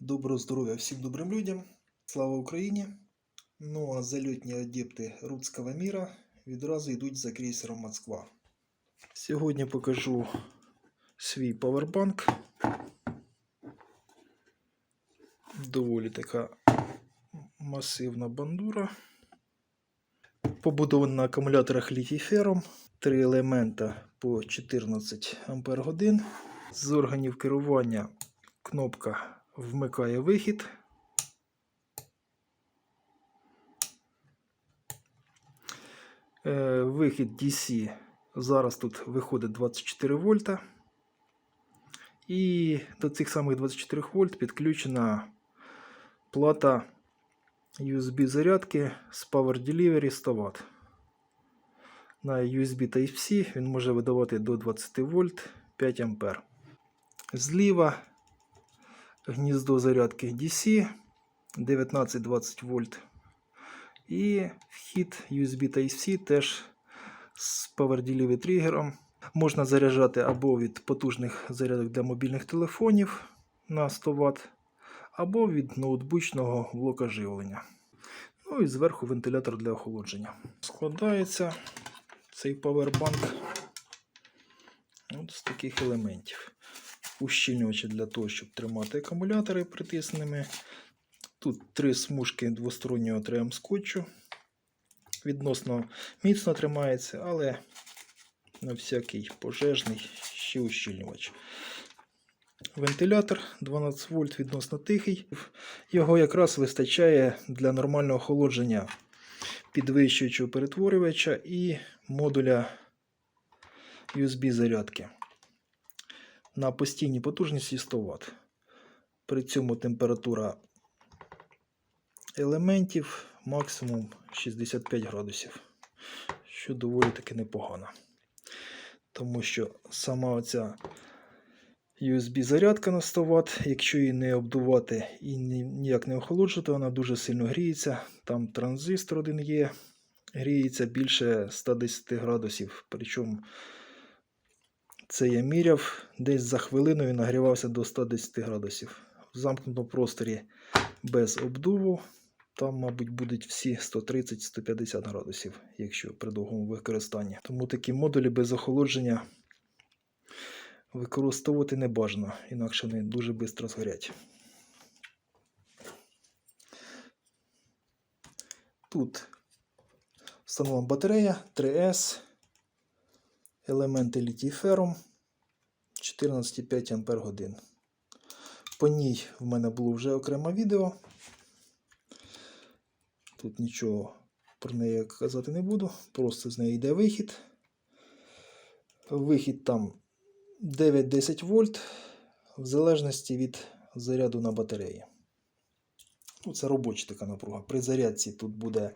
Доброго здоров'я всім добрим людям. Слава Україні! Ну а зальотні адепти Рудського міра відразу йдуть за крейсером Москва. Сьогодні покажу свій павербанк. Доволі така масивна бандура. Побудована на акумуляторах літій фером. Три елемента по 14 Ампер годин. З органів керування кнопка вмикає вихід. Е, Вихід DC зараз тут виходить 24 вольта. І до цих самих 24 вольт підключена плата USB зарядки з Power Delivery 100 Вт. На USB Type-C він може видавати до 20 вольт 5 ампер. Зліва гніздо зарядки DC 19-20 вольт. І вхід USB Type-C теж з Power Delivery тригером. Можна заряджати або від потужних зарядок для мобільних телефонів на 100 Вт, або від ноутбучного блока живлення. Ну і зверху вентилятор для охолодження. Складається цей павербанк от з таких елементів. Ущільнювачі для того, щоб тримати акумулятори притисненими. Тут три смужки двостороннього 3М скотчу. Відносно міцно тримається, але на всякий пожежний ще ущільнювач. Вентилятор 12 вольт відносно тихий. Його якраз вистачає для нормального охолодження підвищуючого перетворювача і модуля USB зарядки на постійній потужності 100 Вт. При цьому температура елементів максимум 65 градусів, що доволі таки непогано. Тому що сама оця USB-зарядка на 100 Вт, якщо її не обдувати і ніяк не охолоджувати, вона дуже сильно гріється. Там транзистор один є, гріється більше 110 градусів. Причому це я міряв, десь за хвилину він нагрівався до 110 градусів. В замкнутому просторі без обдуву. Там, мабуть, будуть всі 130-150 градусів, якщо при довгому використанні. Тому такі модулі без охолодження використовувати не бажано, інакше вони дуже швидко згорять. Тут встановлена батарея 3С, елементи літій ферум 14,5 Ампер годин. По ній в мене було вже окреме відео. Тут нічого про неї казати не буду, просто з неї йде вихід. Вихід там 9-10 вольт, в залежності від заряду на батареї. Ну, Це робоча така напруга. При зарядці тут буде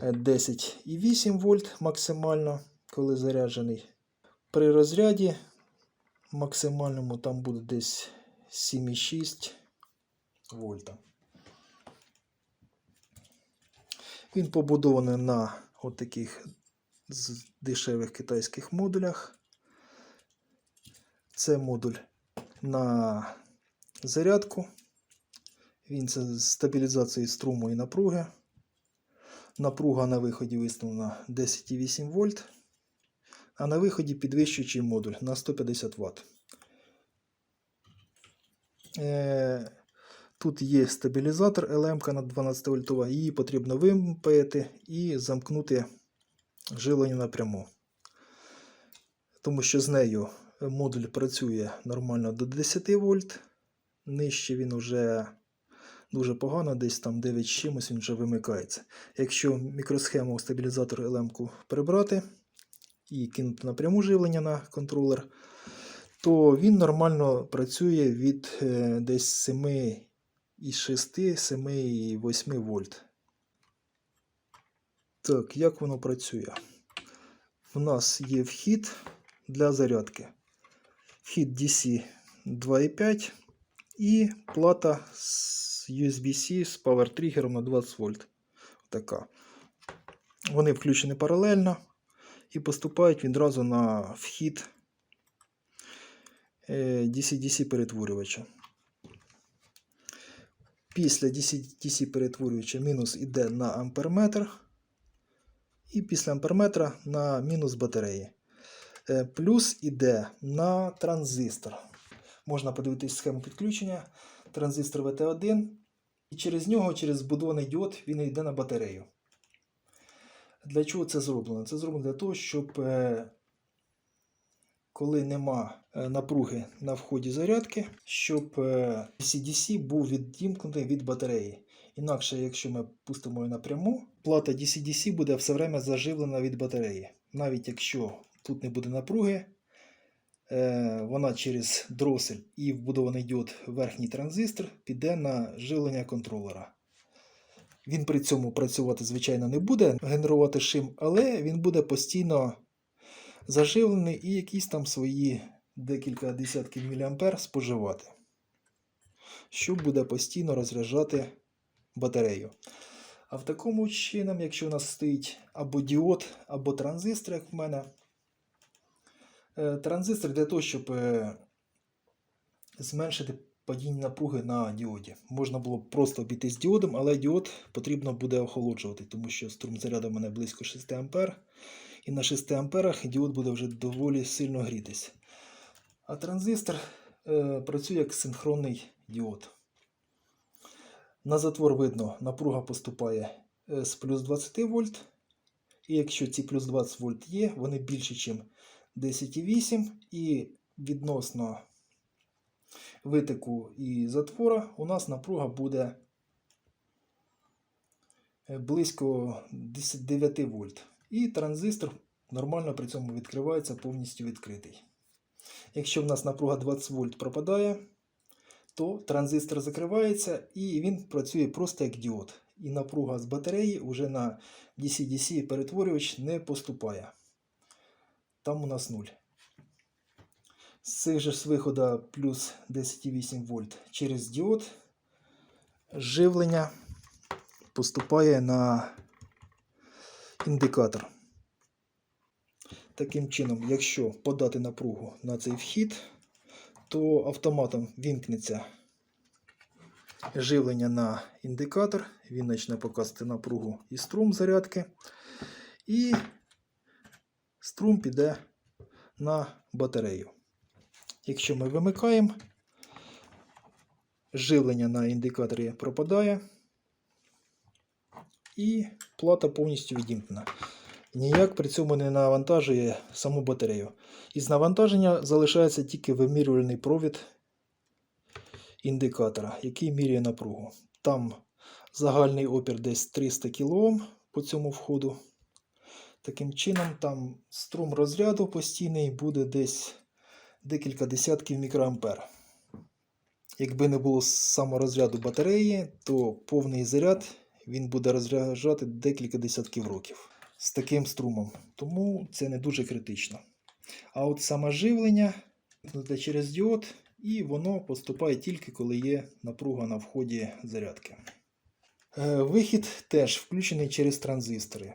10,8 вольт максимально, коли заряджений. При розряді максимальному там буде десь 7,6 вольта. Він побудований на от таких дешевих китайських модулях. Це модуль на зарядку. Він це з стабілізації струму і напруги. Напруга на виході виставлена 10,8 вольт, а на виході підвищуючий модуль на 150 Вт. Е, Тут є стабілізатор ЛМК на 12 вольтова, її потрібно вимпаяти і замкнути живлення напряму. Тому що з нею модуль працює нормально до 10 вольт. Нижче він вже дуже погано, десь там 9 з чимось він вже вимикається. Якщо мікросхему стабілізатор LM прибрати і кинути напряму живлення на контролер, то він нормально працює від е, десь 7 і 6, 7 і 8 вольт. Так, як воно працює? У нас є вхід для зарядки. Вхід DC 2,5 і плата з USB-C з Power тригером на 20 вольт. Така. Вони включені паралельно і поступають відразу на вхід DC-DC перетворювача. Після DC перетворююча мінус іде на амперметр. І після амперметра на мінус батареї. Е, Плюс іде на транзистор. Можна подивитись схему підключення. Транзистор VT1. І через нього, через збудований діод, він йде на батарею. Для чого це зроблено? Це зроблено для того, щоб е, коли нема е, напруги на вході зарядки, щоб е, DC-DC був відімкнутий від батареї. Інакше, якщо ми пустимо її напряму, плата DC-DC буде все время заживлена від батареї. Навіть якщо тут не буде напруги, е, вона через дросель і вбудований діод верхній транзистор піде на живлення контролера. Він при цьому працювати, звичайно, не буде, генерувати шим, але він буде постійно заживлений і якісь там свої декілька десятків міліампер споживати, що буде постійно розряджати батарею. А в такому чином, якщо у нас стоїть або діод, або транзистор, як в мене, е, транзистор для того, щоб е, зменшити падіння напруги на діоді. Можна було б просто обійтись діодом, але діод потрібно буде охолоджувати, тому що струм заряду у мене близько 6 А. І на 6 амперах діод буде вже доволі сильно грітись. А транзистор е, працює як синхронний діод. На затвор видно, напруга поступає е, з плюс 20 вольт. І якщо ці плюс 20 вольт є, вони більше, ніж 10,8. І відносно витоку і затвора у нас напруга буде е, близько 9 вольт. І транзистор нормально при цьому відкривається повністю відкритий. Якщо в нас напруга 20 вольт пропадає, то транзистор закривається і він працює просто як діод. І напруга з батареї вже на DC-DC перетворювач не поступає. Там у нас 0. З цих же з виходу плюс 10,8 вольт через діод живлення поступає на індикатор. Таким чином, якщо подати напругу на цей вхід, то автоматом вімкнеться живлення на індикатор, він почне показувати напругу і струм зарядки, і струм піде на батарею. Якщо ми вимикаємо, живлення на індикаторі пропадає, і плата повністю відімкнена. Ніяк при цьому не навантажує саму батарею. Із навантаження залишається тільки вимірювальний провід індикатора, який міряє напругу. Там загальний опір десь 300 кОм по цьому входу. Таким чином, там струм розряду постійний буде десь декілька десятків мікроампер. Якби не було саморозряду батареї, то повний заряд він буде розряджати декілька десятків років з таким струмом. Тому це не дуже критично. А от саме живлення через діод, і воно поступає тільки коли є напруга на вході зарядки. Е, Вихід теж включений через транзистори.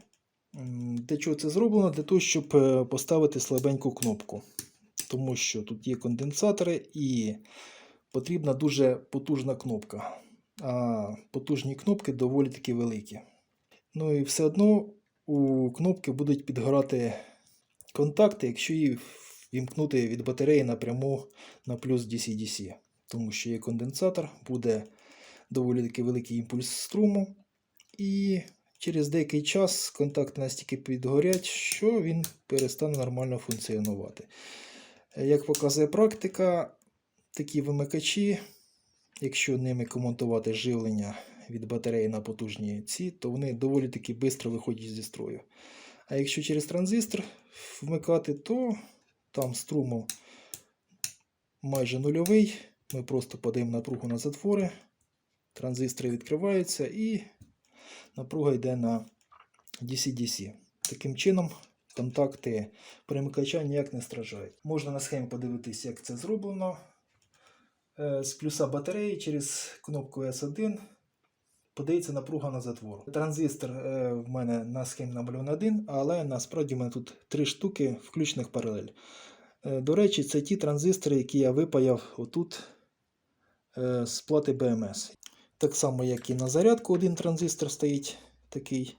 Для чого це зроблено? Для того, щоб е, поставити слабеньку кнопку. Тому що тут є конденсатори і потрібна дуже потужна кнопка. А потужні кнопки доволі таки великі. Ну і все одно у кнопки будуть підгорати контакти, якщо її вімкнути від батареї напряму на плюс DC-DC. Тому що є конденсатор, буде доволі таки великий імпульс струму. І через деякий час контакти настільки підгорять, що він перестане нормально функціонувати. Як показує практика, такі вимикачі, якщо ними комонтувати живлення від батареї на потужні ці, то вони доволі таки швидко виходять зі строю. А якщо через транзистор вмикати, то там струму майже нульовий. Ми просто подаємо напругу на затвори, транзистори відкриваються і напруга йде на DC-DC. Таким чином, контакти перемикача ніяк не страждають. Можна на схемі подивитися, як це зроблено. Е, З плюса батареї через кнопку S1 подається напруга на затвор. Транзистор е, в мене на схемі намальований один, але насправді в мене тут три штуки, включених паралель. Е, До речі, це ті транзистори, які я випаяв отут з плати BMS. Так само, як і на зарядку один транзистор стоїть такий.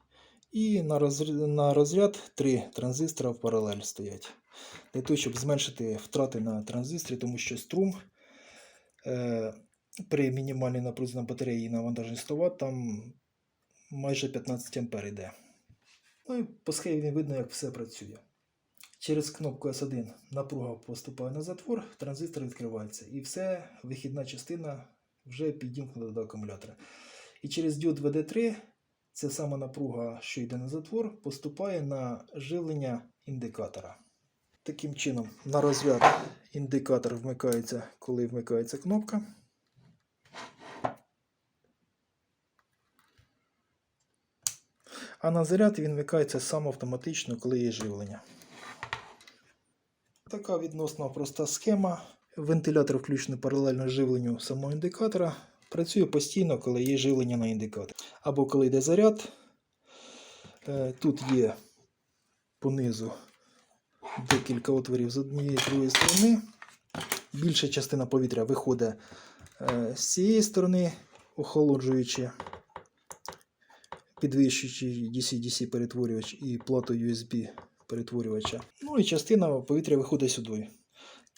І на розряд, три транзистора в паралель стоять. Для того, щоб зменшити втрати на транзисторі, тому що струм е, при мінімальній напрузі на батареї і навантаженні 100 Вт там майже 15 А йде. Ну і по схемі видно, як все працює. Через кнопку S1 напруга поступає на затвор, транзистор відкривається. І все, вихідна частина вже підімкнута до акумулятора. І через діод VD3 ця сама напруга, що йде на затвор, поступає на живлення індикатора. Таким чином, на розряд індикатор вмикається, коли вмикається кнопка. А на заряд він вмикається сам автоматично, коли є живлення. Така відносно проста схема. Вентилятор включений паралельно живленню самого індикатора. Працює постійно, коли є живлення на індикатор. Або коли йде заряд. Е, Тут є понизу декілька отворів з однієї з другої сторони. Більша частина повітря виходить е, з цієї сторони, охолоджуючи, підвищуючи DC-DC перетворювач і плату USB перетворювача. Ну і частина повітря виходить сюди.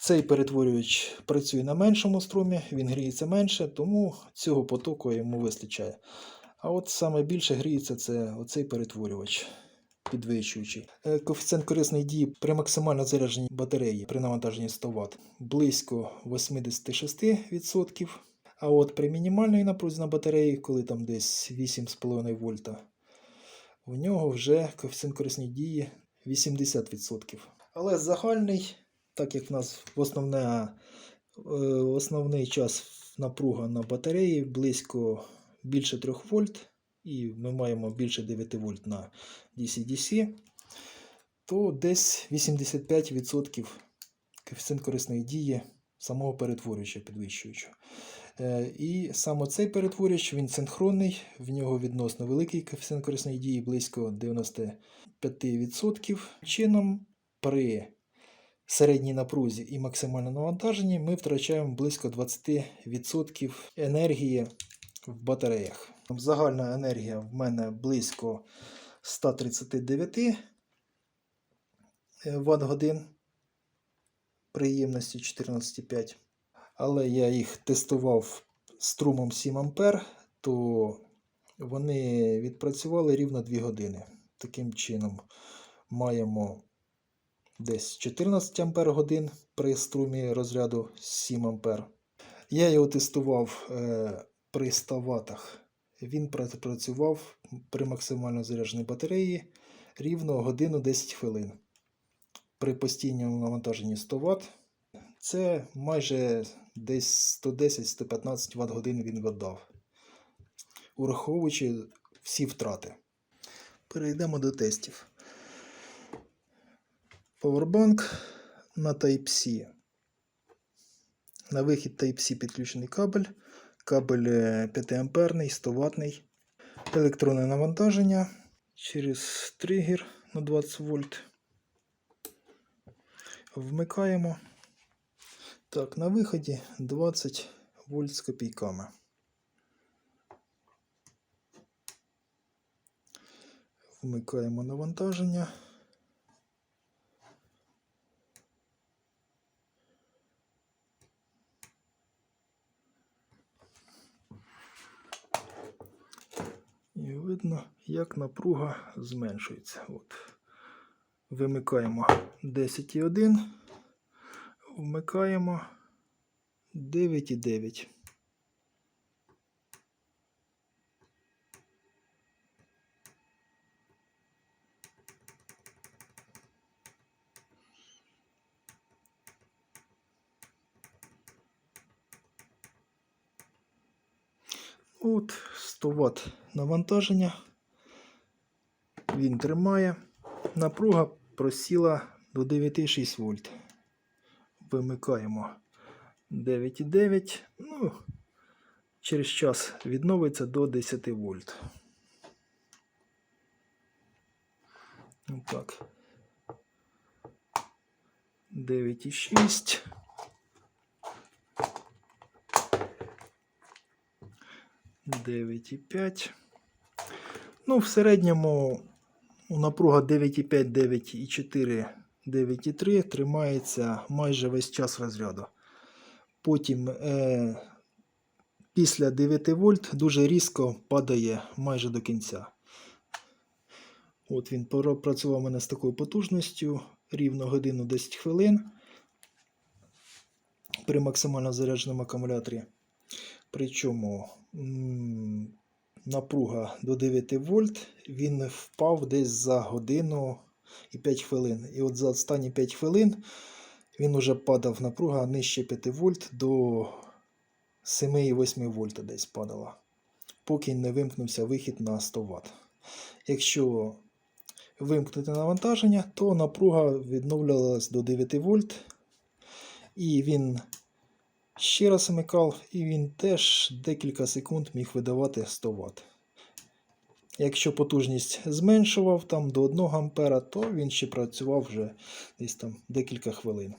Цей перетворювач працює на меншому струмі, він гріється менше, тому цього потоку йому вистачає. А от саме більше гріється це оцей перетворювач підвищуючий. Е, Коефіцієнт корисної дії при максимально зарядженій батареї при навантаженні 100 Вт близько 86%. А от при мінімальній напрузі на батареї, коли там десь 8,5 вольта, у нього вже коефіцієнт корисної дії 80%. Але загальний, так як в нас в основне, е, основний час напруга на батареї близько більше 3 вольт, і ми маємо більше 9 вольт на DC-DC, то десь 85% коефіцієнт корисної дії самого перетворювача підвищуючого. Е, І саме цей перетворювач він синхронний, в нього відносно великий коефіцієнт корисної дії, близько 95%. Чином при середній напрузі і максимальному навантаженні ми втрачаємо близько 20% енергії в батареях. Загальна енергія в мене близько 139 Вт годин при ємності 14,5. Але я їх тестував струмом 7 А, то вони відпрацювали рівно 2 години. Таким чином, маємо десь 14 Ампер при струмі розряду 7 А. Я його тестував е, при 100 Вт. Він працював при максимально зарядженій батареї рівно годину 10 хвилин. При постійному навантаженні 100 Вт. Це майже десь 110-115 Вт годин він видав, ураховуючи всі втрати. Перейдемо до тестів. Powerbank на Type-C. На вихід Type-C підключений кабель. Кабель 5 амперний, 100 ватний. Електронне навантаження через тригер на 20 вольт. Вмикаємо. Так, на виході 20 вольт з копійками. Вмикаємо навантаження. І видно, як напруга зменшується. От. Вимикаємо 10,1, вмикаємо 9,9. От 100 Вт навантаження. Він тримає. Напруга просіла до 9,6 вольт. Вимикаємо 9,9. Ну, через час відновиться до 10 вольт. Отак. 9,6. 9,5. Ну, в середньому напруга 9,5, 9,4, 9,3 тримається майже весь час розряду. Потім е, після 9 вольт дуже різко падає майже до кінця. От він працював у мене з такою потужністю рівно годину 10 хвилин при максимально зарядженому акумуляторі. Причому напруга до 9 вольт, він впав десь за годину і 5 хвилин. І от за останні 5 хвилин він уже падав напруга нижче 5 вольт до 7,8 вольта десь падала. Поки не вимкнувся вихід на 100 Вт. Якщо вимкнути навантаження, то напруга відновлювалась до 9 вольт. І він ще раз вмикав, і він теж декілька секунд міг видавати 100 Вт. Якщо потужність зменшував там до 1 А, то він ще працював вже десь там декілька хвилин.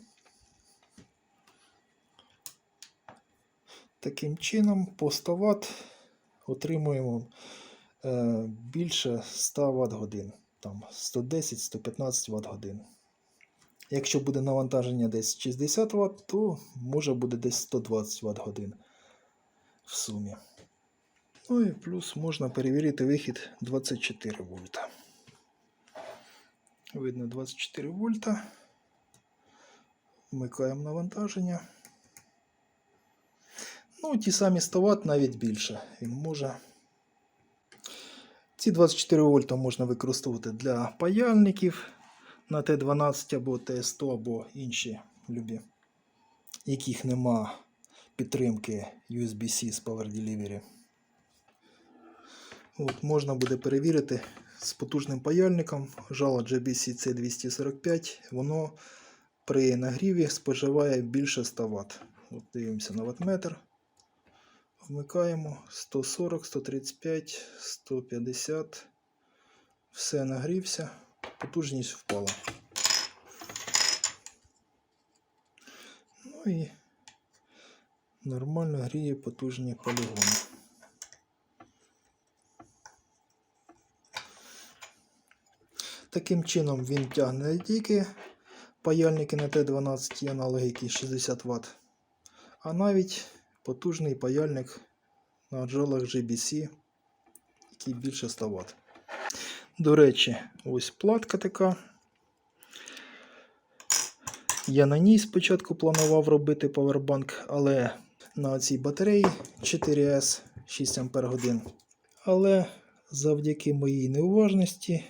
Таким чином, по 100 Вт отримуємо е, більше 100 Вт годин. Там 110-115 Вт годин. Якщо буде навантаження десь 60 Вт, то може буде десь 120 Вт годин в сумі. Ну і плюс можна перевірити вихід 24 вольта. Видно 24 вольта. Вмикаємо навантаження. Ну, ті самі 100 Вт навіть більше. Він може. Ці 24 вольта можна використовувати для паяльників на Т12 або Т100 або інші любі, яких нема підтримки USB-C з Power Delivery. От, можна буде перевірити з потужним паяльником жало JBC C245, воно при нагріві споживає більше 100 Вт. От дивимося на ватметр. Вмикаємо 140, 135, 150. Все нагрівся, потужність впала. Ну і нормально гріє потужні полігони. Таким чином він тягне не тільки паяльники на Т12 і аналоги, які 60 Вт, а навіть потужний паяльник на джолах GBC, який більше 100 Вт. До речі, ось платка така. Я на ній спочатку планував робити павербанк, але на цій батареї 4С 6 Ах. Але завдяки моїй неуважності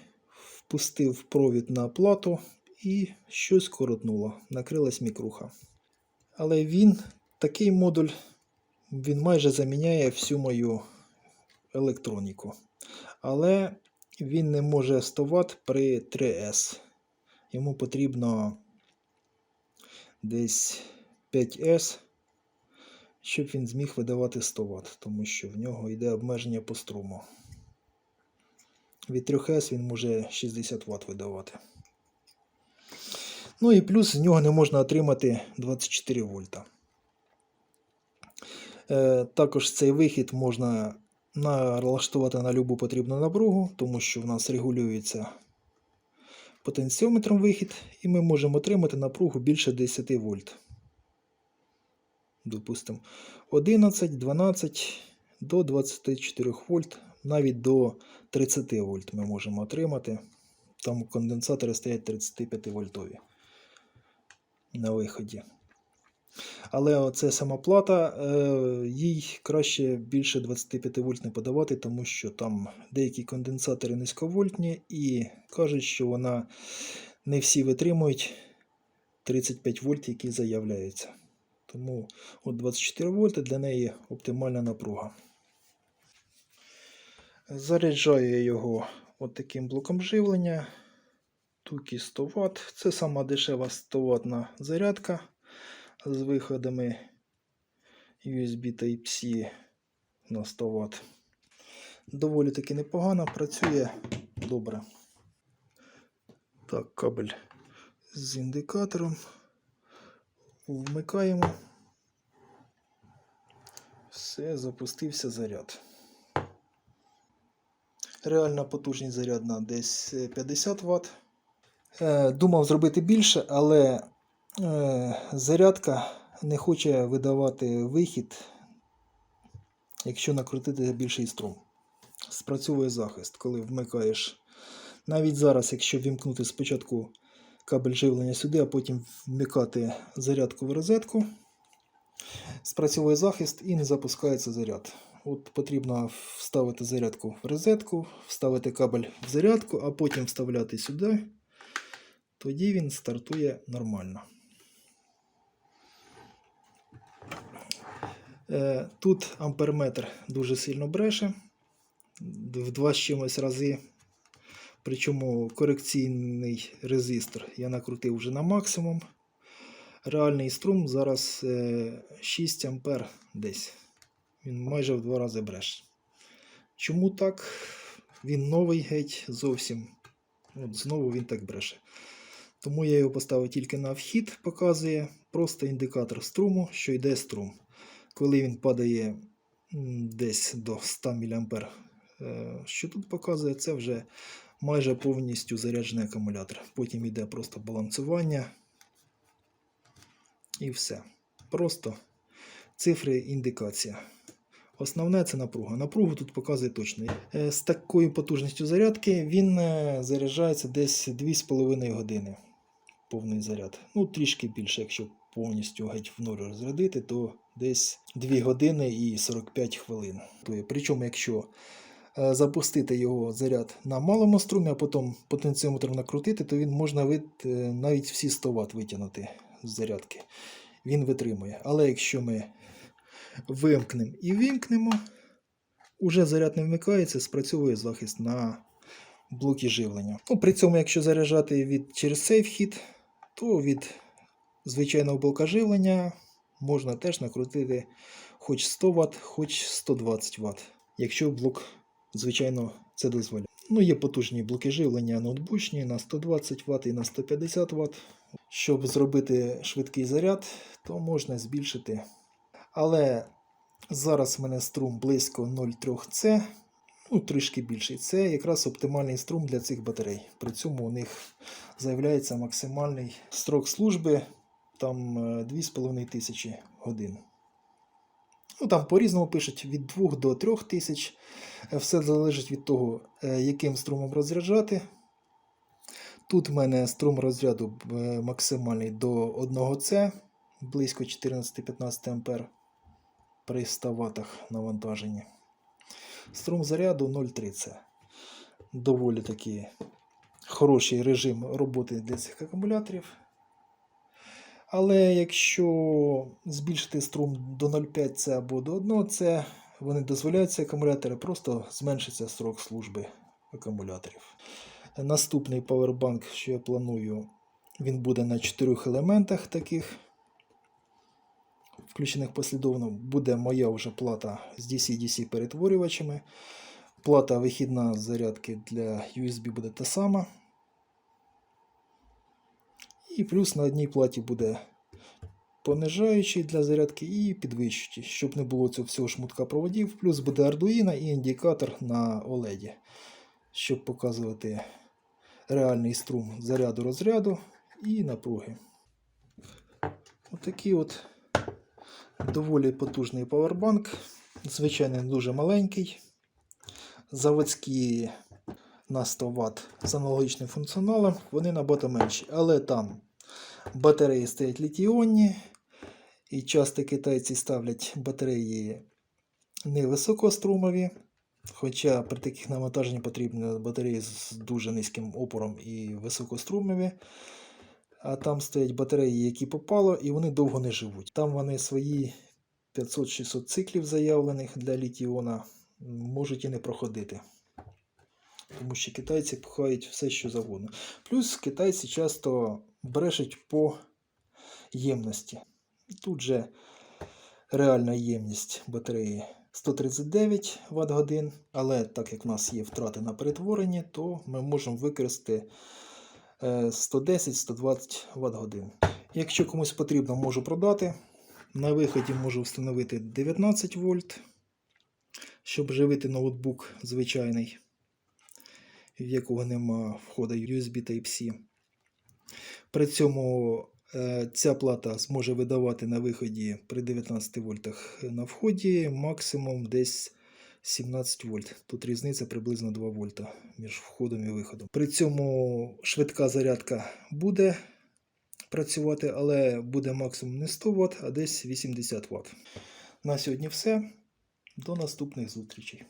впустив провід на плату і щось коротнуло, накрилась мікруха. Але він, такий модуль, він майже заміняє всю мою електроніку. Але він не може 100 Вт при 3С. Йому потрібно десь 5С, щоб він зміг видавати 100 Вт, тому що в нього йде обмеження по струму. Від 3С він може 60 Вт видавати. Ну і плюс з нього не можна отримати 24 вольта. Е, також цей вихід можна налаштувати на любу потрібну напругу, тому що в нас регулюється потенціометром вихід, і ми можемо отримати напругу більше 10 вольт. Допустимо, 11, 12 до 24 вольт, навіть до 30 вольт ми можемо отримати. Там конденсатори стоять 35 вольтові на виході. Але оце сама плата, е, їй краще більше 25 вольт не подавати, тому що там деякі конденсатори низьковольтні і кажуть, що вона не всі витримують 35 вольт, які заявляються. Тому от 24 вольти для неї оптимальна напруга. Заряджаю я його от таким блоком живлення. Тукі 100 Вт. Це сама дешева 100 ватна зарядка з виходами USB Type-C на 100 Вт. Доволі таки непогано, працює добре. Так, кабель з індикатором. Вмикаємо. Все, запустився заряд. Реальна потужність зарядна десь е, 50 Вт. Е, Думав зробити більше, але зарядка не хоче видавати вихід, якщо накрутити більший струм. Спрацьовує захист, коли вмикаєш. Навіть зараз, якщо вімкнути спочатку кабель живлення сюди, а потім вмикати зарядку в розетку, спрацьовує захист і не запускається заряд. От потрібно вставити зарядку в розетку, вставити кабель в зарядку, а потім вставляти сюди. Тоді він стартує нормально. Тут амперметр дуже сильно бреше в два з чимось рази. Причому корекційний резистор я накрутив вже на максимум. Реальний струм зараз е, 6 ампер десь. Він майже в два рази бреше. Чому так? Він новий геть зовсім. От знову він так бреше. Тому я його поставив тільки на вхід, показує просто індикатор струму, що йде струм. Коли він падає десь до 100 мА, е, що тут показує, це вже майже повністю заряджений акумулятор. Потім йде просто балансування і все. Просто цифри індикація. Основне це напруга. Напругу тут показує точно. Е, З такою потужністю зарядки він е, заряджається десь 2,5 години. Повний заряд. Ну, трішки більше, якщо повністю геть в нуль розрядити, то десь 2 години і 45 хвилин. Причому, якщо е, запустити його заряд на малому струмі, а потім потенціометром накрутити, то він можна вит, е, навіть всі 100 Вт витягнути з зарядки. Він витримує. Але якщо ми вимкнемо і вимкнемо, уже заряд не вмикається, спрацьовує захист на блоки живлення. Ну, при цьому, якщо заряджати від, через цей вхід, то від звичайного блока живлення можна теж накрутити хоч 100 Вт, хоч 120 Вт, якщо блок, звичайно, це дозволяє. Ну, є потужні блоки живлення ноутбучні на 120 Вт і на 150 Вт. Щоб зробити швидкий заряд, то можна збільшити. Але зараз в мене струм близько 0,3 С, ну трішки більший. Це якраз оптимальний струм для цих батарей. При цьому у них з'являється максимальний строк служби там е, 2500 годин. Ну, там по-різному пишуть від 2 до 3 тисяч. Е, Все залежить від того, е, яким струмом розряджати. Тут в мене струм розряду максимальний до 1 С, близько 14-15 ампер при 100 ватах навантаженні. Струм заряду 0,3 С. Доволі такий хороший режим роботи для цих акумуляторів. Але якщо збільшити струм до 0,5 С або до 1 С, вони дозволяють ці акумулятори, просто зменшиться строк служби акумуляторів. Наступний павербанк, що я планую, він буде на 4 елементах таких, включених послідовно. Буде моя вже плата з DC-DC перетворювачами. Плата вихідна зарядки для USB буде та сама. І плюс на одній платі буде понижаючий для зарядки і підвищуючий, щоб не було цього всього шмутка проводів. Плюс буде Arduino і індикатор на OLED, щоб показувати реальний струм заряду розряду і напруги. Отакий от доволі потужний павербанк. Звичайно, дуже маленький. Заводські на 100 Вт з аналогічним функціоналом, вони набагато менші. Але там батареї стоять літіонні, і часто китайці ставлять батареї невисокострумові. Хоча при таких навантаженнях потрібні батареї з дуже низьким опором і високострумові. А там стоять батареї, які попало, і вони довго не живуть. Там вони свої 500-600 циклів заявлених для літіона можуть і не проходити. Тому що китайці пхають все, що завгодно. Плюс китайці часто брешуть по ємності. Тут же реальна ємність батареї 139 Вт годин, але так як в нас є втрати на перетворенні, то ми можемо використати е, 110-120 Вт годин. Якщо комусь потрібно, можу продати. На виході можу встановити 19 вольт, щоб живити ноутбук звичайний. в якого нема входу USB Type-C. При цьому е, ця плата зможе видавати на виході при 19 вольтах на вході максимум десь 17 вольт. Тут різниця приблизно 2 вольта між входом і виходом. При цьому швидка зарядка буде працювати, але буде максимум не 100 Вт, а десь 80 Вт. На сьогодні все. До наступних зустрічей.